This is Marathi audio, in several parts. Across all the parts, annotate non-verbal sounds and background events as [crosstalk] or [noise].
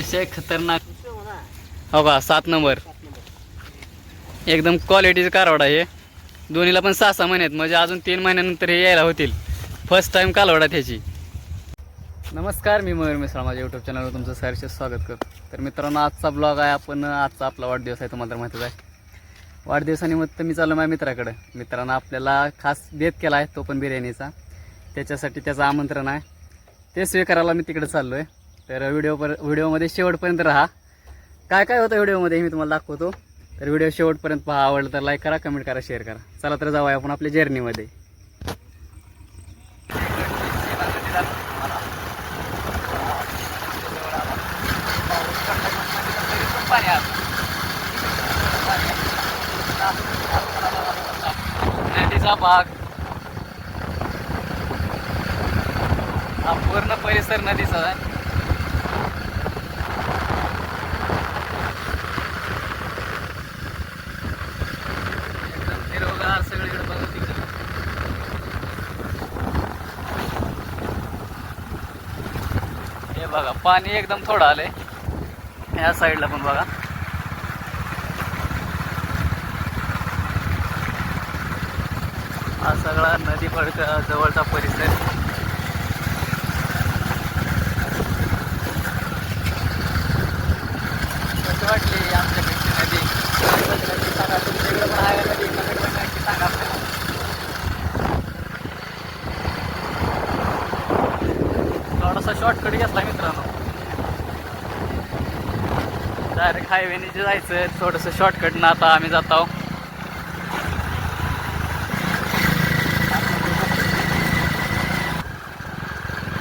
अतिशय खतरनाक. हो का सात नंबर. एकदम क्वालिटीचं कारवड आहे दोन्हीला पण सहा सहा महिन्यात म्हणजे अजून तीन महिन्यानंतर हे यायला होतील. फर्स्ट टाइम कालवडा त्याची नमस्कार मी मयूर मिश्रा. माझ्या यूट्यूब चॅनलवर तुमचं सहर्ष स्वागत करतो. तर मित्रांनो आजचा ब्लॉग आहे आपण. आजचा आपला वाढदिवस आहे तुम्हाला तर माहितीच आहे. वाढदिवसानिमित्त मी चाललो माझ्या मित्राकडं. मित्रांनो आपल्याला खास बेत केला आहे तो पण बिर्याणीचा. त्याच्यासाठी त्याचं आमंत्रण आहे. ते स्वीकारायला मी तिकडे चाललो आहे तर व्हिडिओ पर व्हिडिओमध्ये शेवटपर्यंत राहा. काय काय होतं व्हिडिओमध्ये मी तुम्हाला दाखवतो. तर व्हिडिओ शेवटपर्यंत पहा आवडलं तर लाईक करा कमेंट करा शेअर करा. चला तर जाऊया आपण आपल्या जर्नीमध्ये नदीचा भाग. हा पूर्ण परिसर नदीचा आहे एकदम हिरवगार सगळीकडे बघा तिकडे हे बघा पाणी एकदम थोडं आलंय. ह्या साईडला पण बघा. हा सगळा नदी फडक जवळचा परिसर कशी वाटली आमच्याकडची नदी सांगा तुमच्याकडे पण आहे का नदी कमेंट पण नक्की सांगा आपल्याला थोडासा शॉर्टकट घेतला मित्रांनो डायरेक्ट हायवेने जे जायचं थोडंसं शॉर्टकट ना आता आम्ही जात आहोत.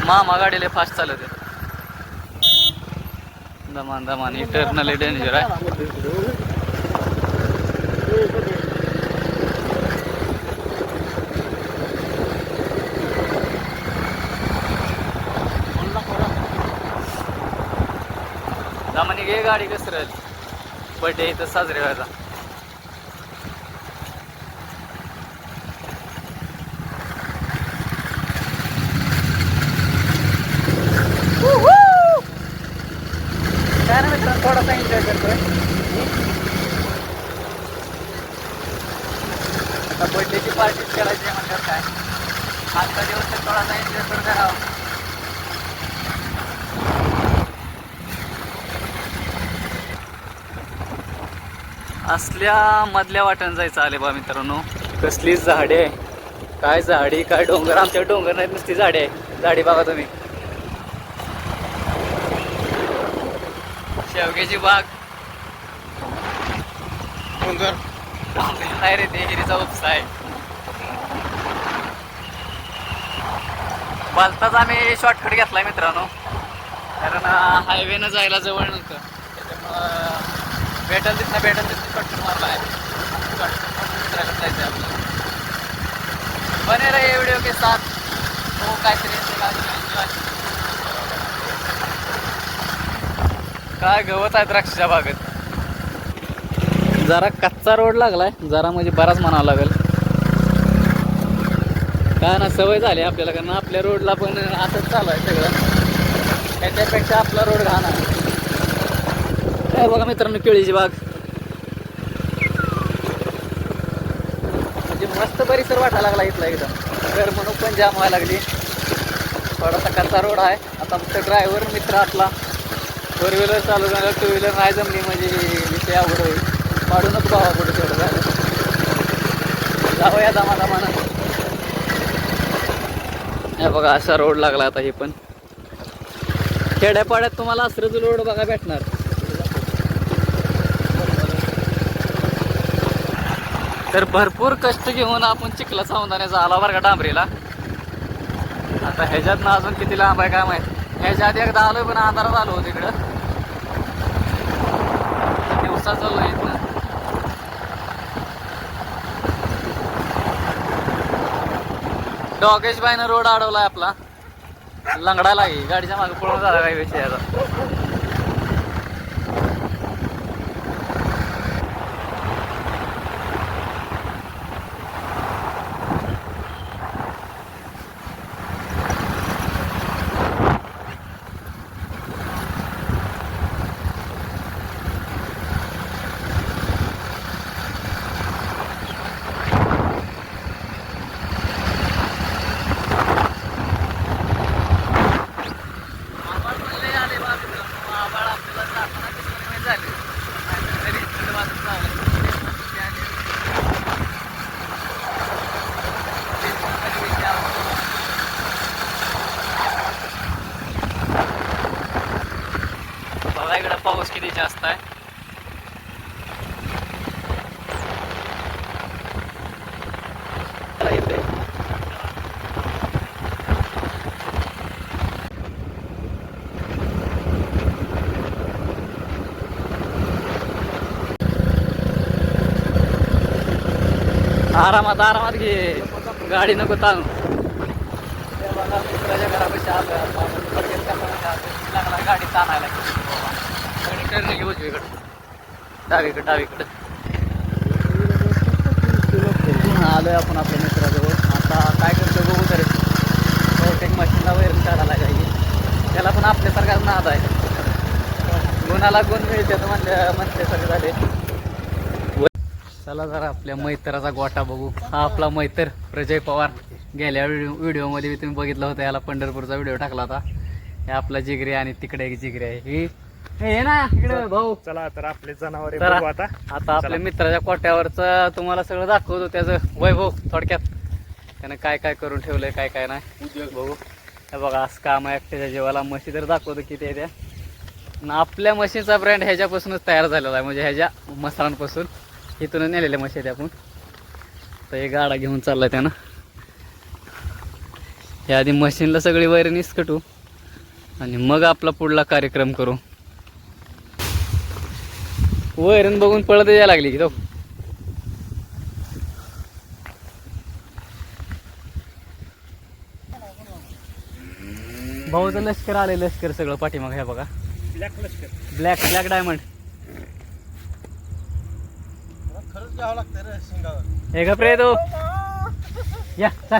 मामा गाडीला फास्ट चालवते. दमान दमान इटर्नली डेंजर आहे. घे गाडी घसरल बर्थडे इथं साजरे व्हायचा काय थोडासा एन्जॉय करतोय. आता बर्थडेची पार्टी करायची आहे काय? आजचा दिवस थोडासा एन्जॉय तर करावा असल्या मधल्या वाट्यानं जायचं आले बा मित्रांनो. कसली झाडे आहे. काय झाडी काय डोंगर? आमच्या डोंगर नाहीत नुसती झाडे आहे. झाडी बघा तुम्ही. शेवग्याची बाग. डोंगर नाही रे ते हिरीचा उपसा आहे. भलताच आम्ही शॉर्टकट घेतलाय मित्रांनो. कारण हायवेनं जायला जवळ नव्हतं. त्याच्यामुळं भेटल तिथनं भेटल शॉर्टकट मारला आहे शॉर्टकट जायचं आहे आपल्याला बने रे व्हिडिओ के साथ हो काहीतरी काय गवत आहे द्राक्षच्या बागेत? जरा कच्चा रोड लागलाय. जरा म्हणजे बराच म्हणावं लागेल. काय ना सवय झाली आपल्याला कारण आपल्या रोडला पण असंच चालू आहे सगळं. त्याच्यापेक्षा आपला रोड घाण आहे. काय बघा मित्रांनो केळीची बाग. मस्त परिसर वाटायला लागला इथला एकदम. घर म्हणून पण जाम व्हायला लागली. थोडासा कच्चा रोड आहे. आता फक्त ड्रायव्हर मित्र आपला फोर व्हीलर चालू झालं टू व्हीलर नाही जमली म्हणजे विषय अवघड होईल. पाडूनच भावा पुढे तेवढं झालं जाऊया दमा दमानं हे बघा असा रोड लागला आता हे पण. खेड्यापाड्यात तुम्हाला असरच रोड बघा भेटणार. तर भरपूर कष्ट घेऊन आपण चिखला सावंदाण्याचा आला बरं का डांबरीला. आता ह्याच्यात ना अजून किती लांब आहे काय माहीत. ह्याच्या आधी एकदा आलोय पण आधारात आलो होतो इकडं. दिवसा चाललो इथनं डॉगेश बाईनं रोड अडवलाय आपला. लंगडाला गाडीच्या मागे पळून झाला काही विषय आता जास्त आहे. आरामात आरामात घे. गाडी नको ताण. मित्राच्या लागला गाडी ताणायला टर्न घेऊ उजवीकडे डावीकडे डावीकडे आलोय आपण आपल्या मित्राजवळ आता काय करतो बघू तर बहुतेक मशीनला वैरण काढायला पाहिजे त्याला पण आपल्यासारखाच नाद आहे गुणाला गुण मिळते तर म्हणल्या म्हणल्यासारखे झाले चला जरा आपल्या मैत्राचा गोटा बघू हा आपला मैत्र प्रजय पवार गेल्या व्हिडिओ व्हिडिओमध्ये तुम्ही बघितलं होतं याला पंढरपूरचा व्हिडिओ टाकला होता हे आपला जिगरी आणि तिकडे एक जिगरी आहे ही हे ना इकडे भाऊ. चला तर आपले जनावर चला. आता. आता आपल्या मित्राच्या कोट्यावरचं तुम्हाला सगळं दाखवतो त्याचं वैभव थोडक्यात. त्यानं काय काय करून ठेवलंय काय काय नाही. बघू हे बघा असं काम आहे एकट्याच्या जीवाला म्हशी तर दाखवतो किती आहे त्या. आणि आपल्या म्हशीचा ब्रँड ह्याच्यापासूनच तयार झालेला आहे म्हणजे ह्याच्या मसालांपासून इथूनच नेलेल्या म्हशी आहेत आपण तर हे गाडा घेऊन चाललाय त्यानं. हे आधी मशीनला सगळी वैरण इसकटू आणि मग आपला पुढला कार्यक्रम करू. वैरण बघून पळत यायला लागली की तो. भाऊचं लष्कर आले लष्कर सगळं पाठीमाग हे बघा. ब्लॅक लष्कर. ब्लॅक ब्लॅक डायमंड खरंच घ्यावं लागतं रे शिंगावर. हे का प्रे तो. या चल.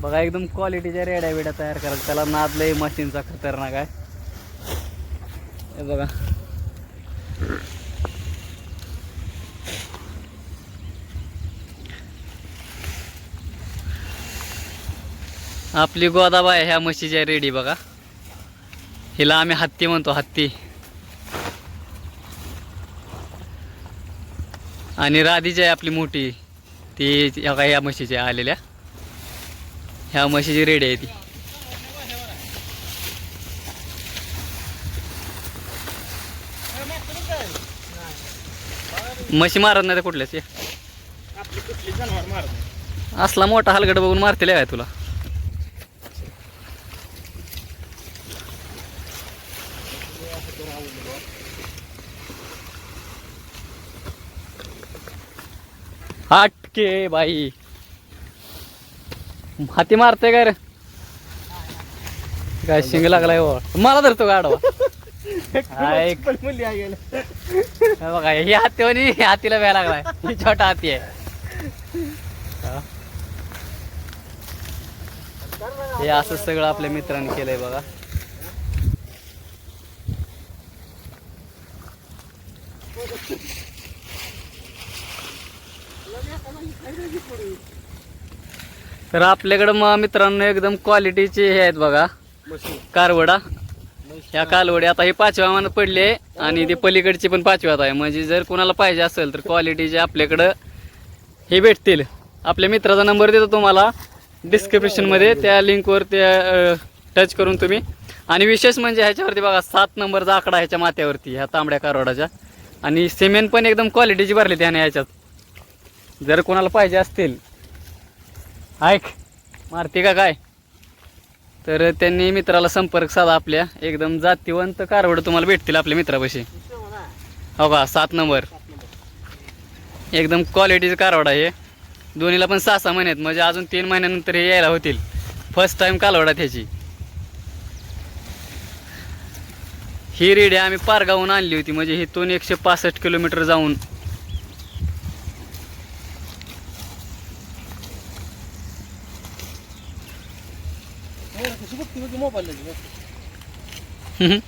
बघा एकदम क्वालिटीच्या रेड्या बिड्या तयार करायला त्याला नाद लय मशीनचा खतरनाक आहे. हे बघा. आपली गोदाबाई आहे ह्या म्हशीच्या रेडी बघा. हिला आम्ही हत्ती म्हणतो हत्ती. आणि राधीची आहे आपली मोठी. ती ह्या काय ह्या म्हशीच्या आलेल्या. ह्या म्हशीची रेडी आहे ती. म्हशी मारत नाही त्या कुठल्याच आपली कुठली जनावर मारत असला मोठा हलगड बघून मारतील काय तुला. हटके बाई. हाती मारते काय रे? काय शिंग लागलाय हो. मला धरतो गाडवा हे बघा ही हातीवानी हातीला व्याय लागलाय. ही छोटा हाती आहे. हा. असं सगळं आपल्या मित्रांनी केलंय बघा. तर आपल्याकडं मग मित्रांनो एकदम क्वालिटीचे हे आहेत बघा. कारवडा. ह्या कालवडी आता हे पाचव्या मानात पडले आणि ते पलीकडची पण पाचव्यात आहे. म्हणजे जर कोणाला पाहिजे असेल तर क्वालिटीचे आपल्याकडं हे भेटतील. आपल्या मित्राचा नंबर देतो तुम्हाला. डिस्क्रिप्शनमध्ये त्या लिंकवर त्या टच करून तुम्ही. आणि विशेष म्हणजे ह्याच्यावरती बघा सात नंबरचा आकडा ह्याच्या माथ्यावरती ह्या तांबड्या कारवडाच्या आणि सिमेंट पण एकदम क्वालिटीची भरली त्याने ह्याच्यात. जर कोणाला पाहिजे असतील. ऐक मारते का काय? तर त्यांनी मित्राला संपर्क साधा आपल्या. एकदम जातीवंत कारवड तुम्हाला भेटतील आपल्या मित्रापाशी. हो का? सात नंबर. एकदम क्वालिटीचं कारवड आहे हे. दोन्हीला पण सहा सहा महिन्यात म्हणजे अजून तीन महिन्यानंतर हे यायला होतील. फर्स्ट टाईम कालवडा त्याची ही रेडी आम्ही पारगावून आणली होती. म्हणजे इथून एकशे पासष्ट किलोमीटर जाऊन मोबाईल केला. हं?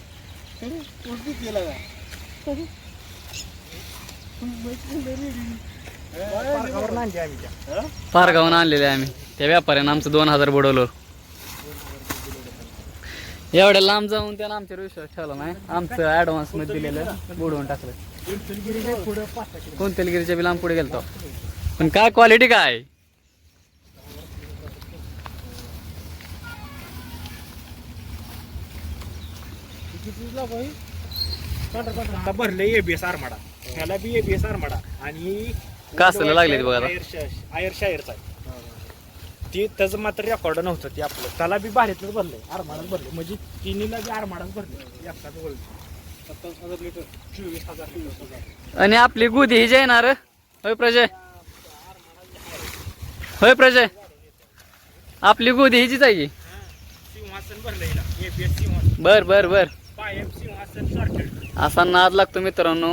पारगावून आणलेले आम्ही. त्या व्यापाऱ्यानं आमचं दोन हजार बुडवलं. एवढ्या लांब जाऊन त्यानं आमच्यावर विश्वास ठेवला नाही. आमचं ॲडव्हान्समध्ये दिलेलं बुडवून टाकलं. कोणतेलगिरीच्या बी लांब पुढे गेलतो. पण काय क्वालिटी काय? आता भरले एबीएस आरमाडा. ह्याला बी एबीएस आरमाडा. आणि कासला लागलेत बघा आता. आयर शायरचा. ती त्याचं मात्र रेकॉर्ड नव्हतं ते आपलं. त्याला बी भारीतच भरले आरमाडाच भरले म्हणजे तिन्हीला बी आरमाडाच भरले एकाच वळ सत्तावीस हजार लिटर. चोवीस हजार चोवीस हजार आणि आपली गुदी ही जी आहे ना रे होय प्रजय? होय प्रजय? आपली गुदी हिचीच आहे की? सिंहासन भरलं हिला. एबीएस सिंहासन. बर बर बर. असा नाद लागतो मित्रांनो.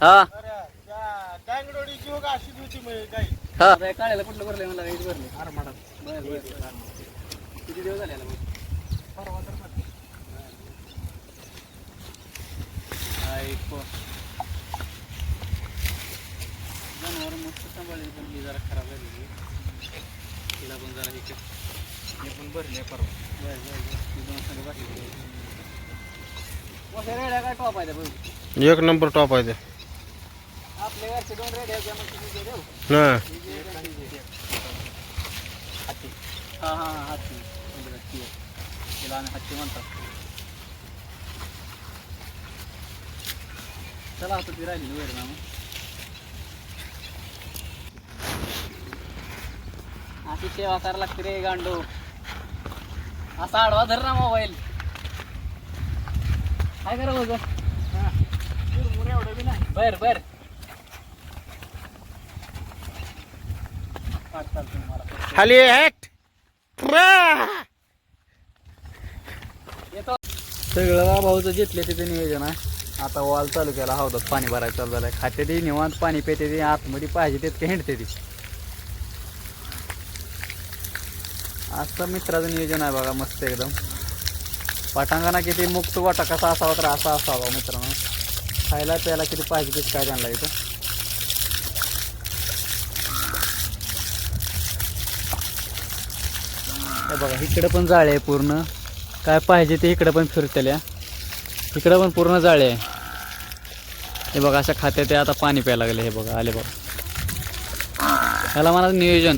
हा. हो. म्हणजे हा कुठलं मला भरले बर किती दिवस झाले? परवा तर भरली. ऐको. जनावरं मस्त सांभाळली पण ही जरा खराब झाली तिला पण जरा हे कर. हे पण भरले परवा बर, बर, बर. रेड्या काय टॉप आहे त्या बघ. एक नंबर टॉप आहे ते आपल्या घरचे दोन रेड्या. हा ही ही. हत्ती. हा हा हा. तिला आम्ही हत्ती म्हणतात चला आता ती राहिली वैर ना अशी सेवा करायला लागते रे गांडू असा आडवा धर ना मोबाईल. काय करा बघ हा. बर बर. खाली हॅट येतो. सगळं भाऊचं जिथले तिथे नियोजन आहे आता वॉल चालू केला हौदात पाणी भरायला चालू झालंय. खाते ती निवांत पाणी पिते ती आतमध्ये पाहिजे तितके हिंडते ती. असं मित्राचं नियोजन आहे बघा मस्त एकदम. पटांगणा किती मुक्त वाटा कसा असावा तर असा असावा मित्रांनो. खायला प्यायला किती पाहिजे तिथे काय त्यांना इथं. हे बघा इकडं पण जाळे आहे पूर्ण. काय पाहिजे ते इकडं पण फिरतेल्या इकडं पण पूर्ण जाळे आहे. हे बघा अशा खात्यात ते आता पाणी प्यायला लागले हे बघा आले बघा. ह्याला मला नियोजन.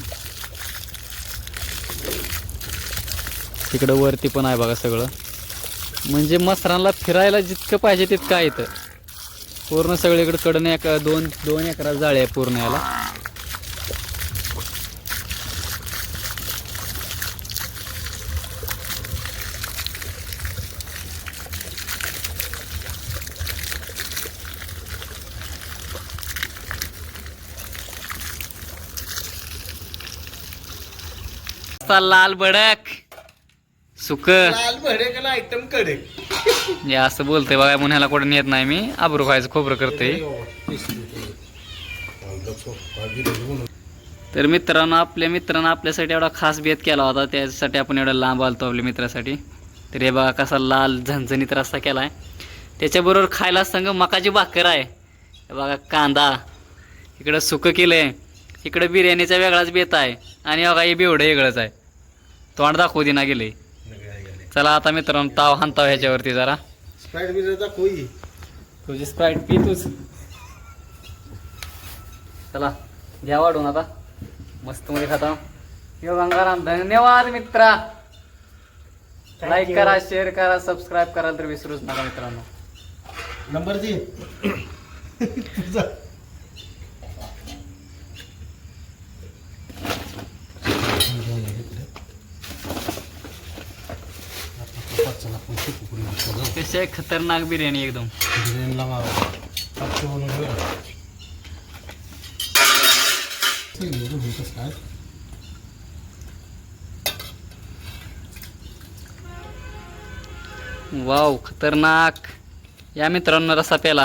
तिकडं वरती पण आहे बघा सगळं. म्हणजे मसरांना फिरायला जितकं पाहिजे तितकं आहे इथं. पूर्ण सगळीकडे कडनं एक दोन दोन एकरा जाळे आहे पूर्ण याला. लाल बडक. लाल का आयटमकडे हे असं बोलतंय बघा म्हणून ह्याला कुठं नेत नाही मी. आबरू खायचं खोबरं करते तर मित्रांनो आपल्या मित्रांनो आपल्यासाठी एवढा खास बेत केला होता त्यासाठी आपण एवढा लांब आलतो आपल्या मित्रासाठी. तर हे बघा कसा लाल झणझणीत रस्ता केला आहे त्याच्याबरोबर खायला संग मकाची भाकर आहे. हे बघा कांदा. इकडं सुकं केलं आहे इकडं बिर्याणीचा वेगळाच बेत आहे. आणि बघा हे बेवढं वेगळंच आहे. तोंड दाखवू दिना गेले. चला आता मित्रांनो ताव हाणताव ह्याच्यावरती जरा. स्प्राईट तुझी स्प्राईट पी तूच चला घ्या वाढून आता. मस्त मध्ये खाता. यो गंगाराम धन्यवाद मित्रा. लाईक करा शेअर करा सबस्क्राईब करा तर विसरूच नका मित्रांनो. नंबर दे. [laughs] आहे खतरनाक बिर्याणी एकदम. वाव खतरनाक. या मित्रांनो रसा प्याला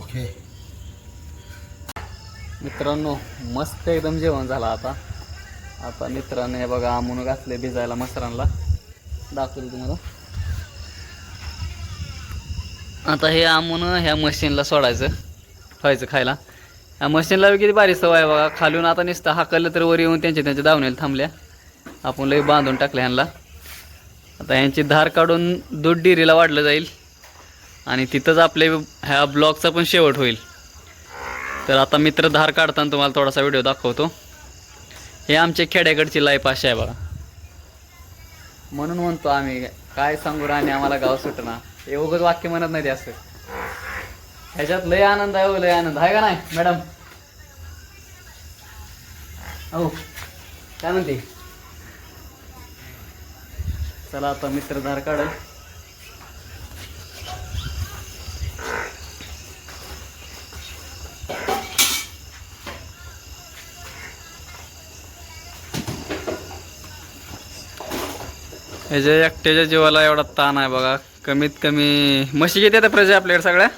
ओके. मित्रांनो मस्त एकदम जेवण झालं आता. आता मित्रांनो हे बघा आमून घातले भिजायला मसरांना दाखवतो तुम्हाला. आता हे आमून ह्या मशीनला सोडायचं ठेवायचं खायला. ह्या मशीनला किती बारीक सवय आहे बघा. खालून आता नुसतं हाकललं तर वर येऊन त्यांच्या त्यांच्या दावणीला थांबल्या. आपण लई बांधून टाकले ह्यांना आता यांची धार काढून दूध डिरीला वाढलं जाईल. आणि तिथंच आपले ह्या ब्लॉगचा पण शेवट होईल. तर आता मित्र धार काढताना तुम्हाला थोडासा व्हिडिओ दाखवतो. हे आमच्या खेड्याकडची लाईफ अशी आहे बघा. म्हणून म्हणतो आम्ही काय सांगू राणे आम्हाला गाव सुटना. हे उगच वाक्य म्हणत नाही ते असं. ह्याच्यात लय आनंद आहे हो, लय आनंद. आहे का नाही मॅडम हो काय म्हणते? चला आता मित्र धार काढ ह्याच्या एकट्याच्या जीवाला एवढा ताण आहे बघा. कमीत कमी म्हशी किती येतात प्रजा आपल्याकडे सगळ्या?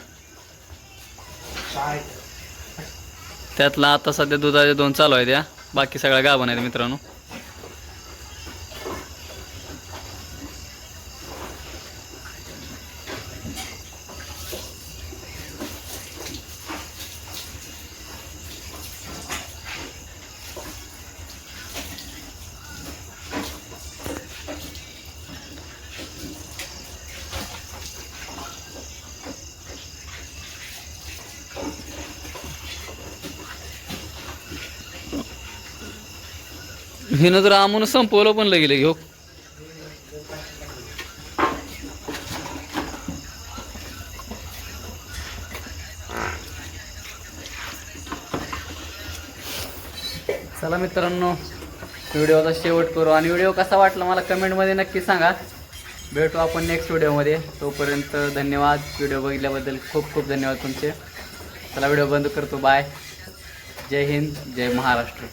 त्यातला आता सध्या दुधाचे दोन चालू आहेत या. बाकी सगळ्या गाभण आहेत मित्रांनो. हिनं तर आमून संपवलं पण लगेले घेऊ हो. चला मित्रांनो व्हिडिओचा शेवट करू आणि व्हिडिओ कसा वाटला मला कमेंटमध्ये नक्की सांगा. भेटू आपण नेक्स्ट व्हिडिओमध्ये. तोपर्यंत धन्यवाद. व्हिडिओ बघितल्याबद्दल खूप खूप धन्यवाद तुमचे. चला व्हिडिओ बंद करतो. बाय जय हिंद. जय महाराष्ट्र.